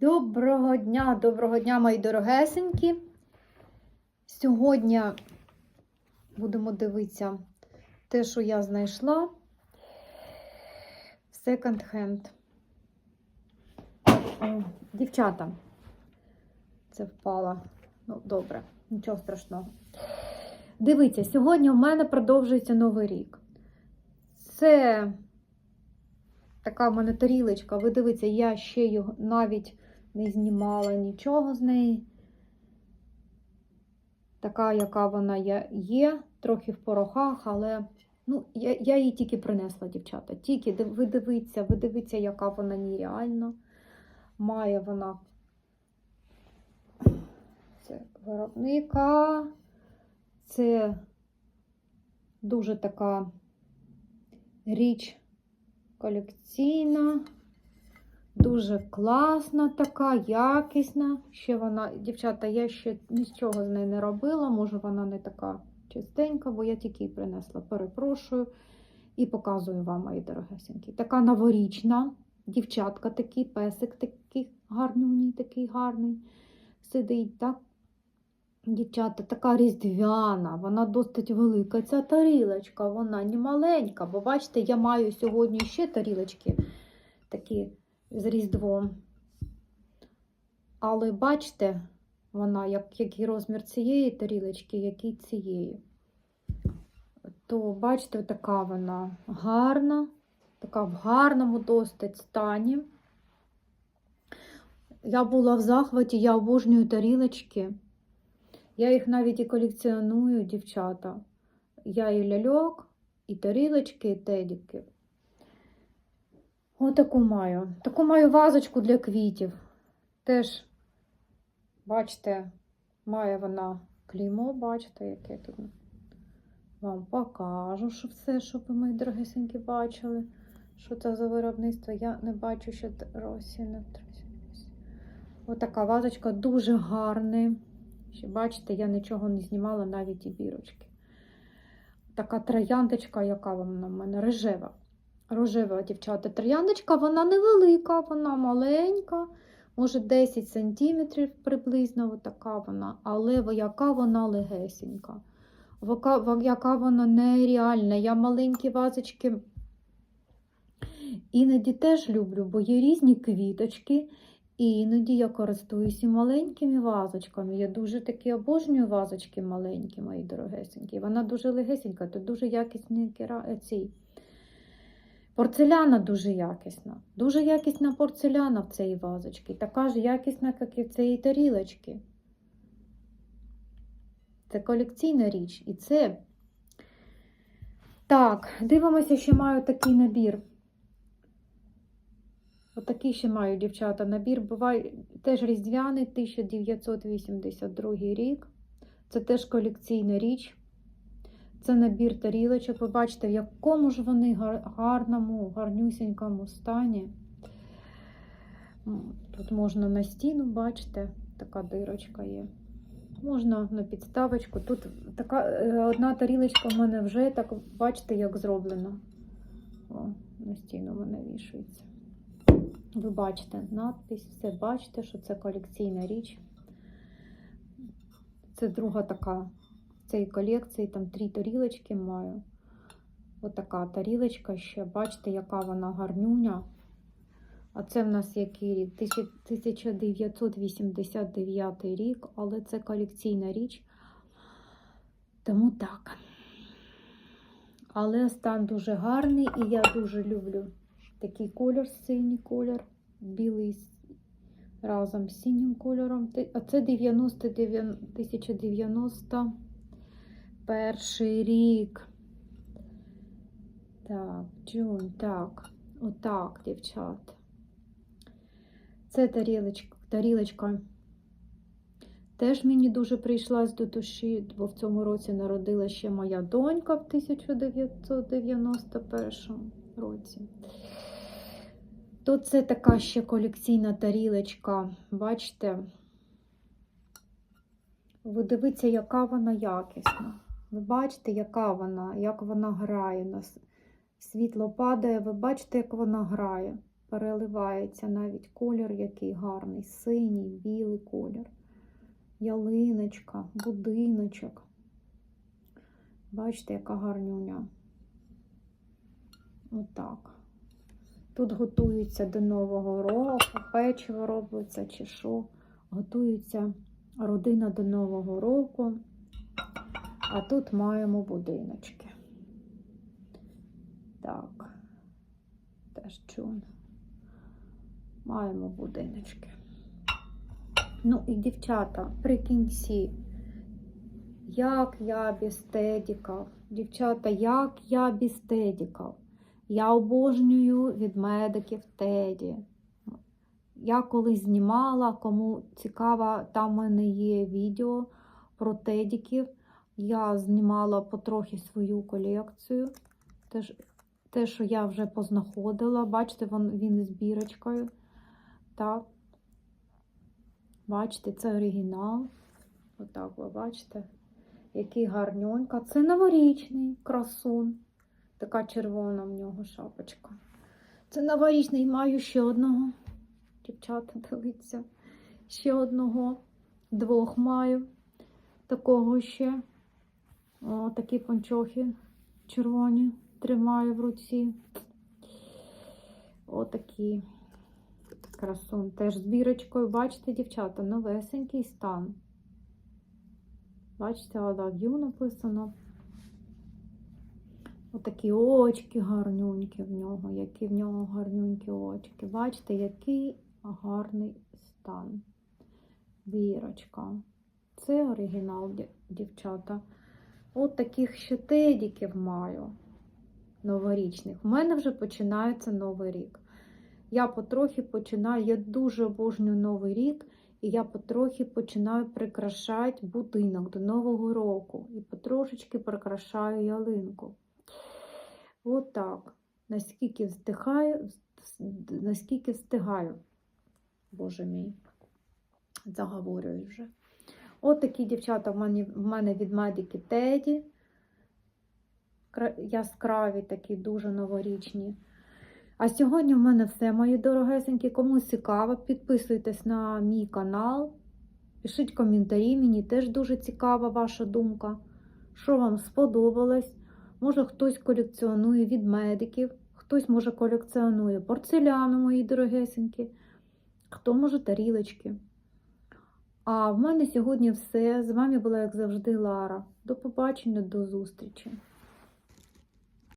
Доброго дня, доброго дня, мої дорогесенькі. Сьогодні будемо дивитися те, що я знайшла в секонд-хенд. Дівчата, це впало. Ну, добре, нічого страшного. Дивіться, сьогодні у мене продовжується новий рік. Це така в мене тарілочка. Ви дивіться, я ще його навіть не знімала нічого з неї. Така, яка вона є, трохи в порохах, але ну, я, я її тільки принесла, дівчата. Тільки ви дивіться, ви дивіться, яка вона нереальна. Має вона це виробника. Це дуже така річ колекційна. Дуже класна така, якісна. Ще вона, дівчата, я ще нічого з нею не робила. Може, вона не така чистенька, бо я тільки її принесла. Перепрошую і показую вам, мої дорогесенькі. Така новорічна, дівчатка такий, песик такий гарнюній, такий гарний. Сидить, так? Дівчата, така різдвяна, вона досить велика. Ця тарілочка, вона не маленька, бо бачите, я маю сьогодні ще тарілочки такі з Різдвом. Але бачите, вона, як, який розмір цієї тарілочки, який цієї. То, бачите, така вона гарна, така в гарному досить стані. Я була в захваті, я обожнюю тарілочки. Я їх навіть і колекціоную, дівчата. Я і ляльок, і тарілочки, і тедіки. Отаку маю. Таку маю вазочку для квітів. Теж, бачите, має вона клеймо, бачите, яке тут. Вам покажу, що все, щоб ви, мої дорогесенькі, бачили. Що це за виробництво? Я не бачу, що Росіна. Отака вазочка дуже гарна. Ще бачите, я нічого не знімала, навіть і бірочки. Така трояндочка, яка вона в мене рожева. Рожева, дівчата, трояндочка, вона невелика, вона маленька, може 10 см приблизно, така вона, але яка вона легесенька. Яка вона нереальна. Я маленькі вазочки іноді теж люблю, бо є різні квіточки. І іноді я користуюся маленькими вазочками. Я дуже такі обожнюю вазочки маленькі, мої дорогесенькі. Вона дуже легесенька, тут дуже якісний кера... Порцеляна дуже якісна. Дуже якісна порцеляна в цій вазочці. Така ж якісна, як і в цій тарілочці. Це колекційна річ. І це. Так, дивимося, що маю такий набір. Отакий ще маю, дівчата, набір. Буває теж різдвяний 1982 рік. Це теж колекційна річ. Це набір тарілочок. Ви бачите, в якому ж вони гарному, гарнюсінькому стані. Тут можна на стіну, бачите, така дирочка є. Можна на підставочку. Тут така е, одна тарілочка в мене вже так, бачите, як зроблена. О, на стіну в мене вішається. Ви бачите надпись, все бачите, що це колекційна річ. Це друга така цій колекції, там три тарілочки маю. Отака тарілочка ще, бачите, яка вона гарнюня. А це в нас який рік? 1989 рік, але це колекційна річ. Тому так. Але стан дуже гарний і я дуже люблю такий колір, синій колір, білий разом з синім кольором. А це 99 1091 рік. Так, Джун, так, отак, дівчат. Це тарілочка, тарілочка. Теж мені дуже прийшлась до душі, бо в цьому році народила ще моя донька в 1991 році. То це така ще колекційна тарілочка. Бачите? Ви дивіться, яка вона якісна. Ви бачите, яка вона, як вона грає. На с- Світло падає, ви бачите, як вона грає. переливається навіть колір, який гарний, синій, білий колір. Ялиночка, будиночок. Бачите, яка гарнюня. Отак. Тут готуються до Нового року, печиво робиться чи що. Готується родина до Нового року. А тут маємо будиночки. Так, теж чун. Маємо будиночки. Ну і дівчата, при кінці, як я без тедіків. Дівчата, як я без тедіків. Я обожнюю від медиків Теді. Я колись знімала, кому цікаво, там в мене є відео про тедіків. Я знімала потрохи свою колекцію. Теж, те, що я вже познаходила. Бачите, він, він з бірочкою. Так. Бачите, це оригінал. Отак ви бачите, який гарненька. Це новорічний красун. Така червона в нього шапочка. Це новорічний, маю ще одного. Дівчата, дивіться. Ще одного. Двох маю. Такого ще. О, такі пончохи червоні. Тримаю в руці. Отакі. Красун. Теж з бірочкою. Бачите, дівчата, новесенький стан. Бачите, love написано. Отакі очки гарнюнькі в нього, які в нього гарнюнькі очки. Бачите, який гарний стан. Бірочка. Це оригінал, дівчата. От таких ще тедіків маю новорічних. У мене вже починається новий рік. Я потрохи починаю, я дуже обожнюю новий рік, і я потрохи починаю прикрашати будинок до Нового року. І потрошечки прикрашаю ялинку. От так. Наскільки встигаю, наскільки встигаю. Боже мій, заговорюю вже. От такі дівчата в мене, в мене від медики Теді. Яскраві, такі дуже новорічні. А сьогодні в мене все, мої дорогесенькі. Комусь цікаво, підписуйтесь на мій канал, пишіть коментарі, мені теж дуже цікава ваша думка. Що вам сподобалось? Може, хтось колекціонує від медиків, хтось, може, колекціонує порцеляну, мої дорогесенькі, хто може тарілочки. А в мене сьогодні все. З вами була, як завжди, Лара. До побачення, до зустрічі!